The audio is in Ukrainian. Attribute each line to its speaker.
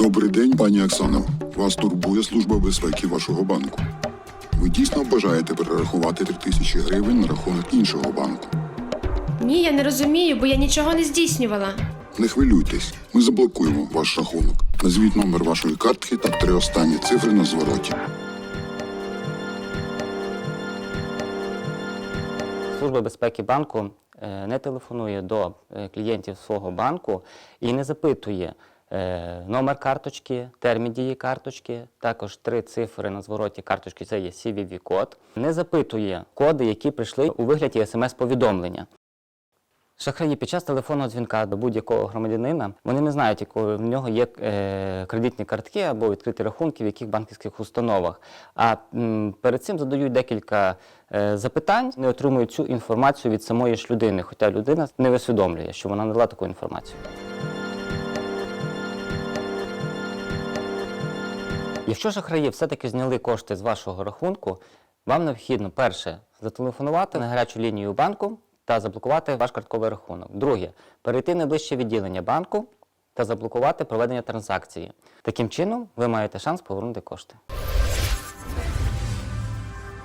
Speaker 1: Добрий день, пані Оксано. Вас турбує служба безпеки вашого банку. Ви дійсно бажаєте перерахувати 3 тисячі гривень на рахунок іншого банку.
Speaker 2: Ні, я не розумію, бо я нічого не здійснювала.
Speaker 1: Не хвилюйтесь, ми заблокуємо ваш рахунок. Назвіть номер вашої картки та три останні цифри на звороті.
Speaker 3: Служба безпеки банку е, не телефонує до е, клієнтів свого банку і не запитує номер карточки, термін дії карточки, також три цифри на звороті карточки це є CVV-код. Не запитує коди, які прийшли у вигляді смс-повідомлення. Шахраї під час телефонного дзвінка до будь-якого громадянина вони не знають, якої в нього є е, кредитні картки або відкриті рахунки в яких банківських установах. А м, перед цим задають декілька е, запитань, не отримують цю інформацію від самої ж людини, хоча людина не усвідомлює, що вона надала таку інформацію. Якщо шахраї все-таки зняли кошти з вашого рахунку, вам необхідно перше зателефонувати на гарячу лінію банку та заблокувати ваш картковий рахунок. Друге перейти найближче відділення банку та заблокувати проведення транзакції. Таким чином, ви маєте шанс повернути кошти.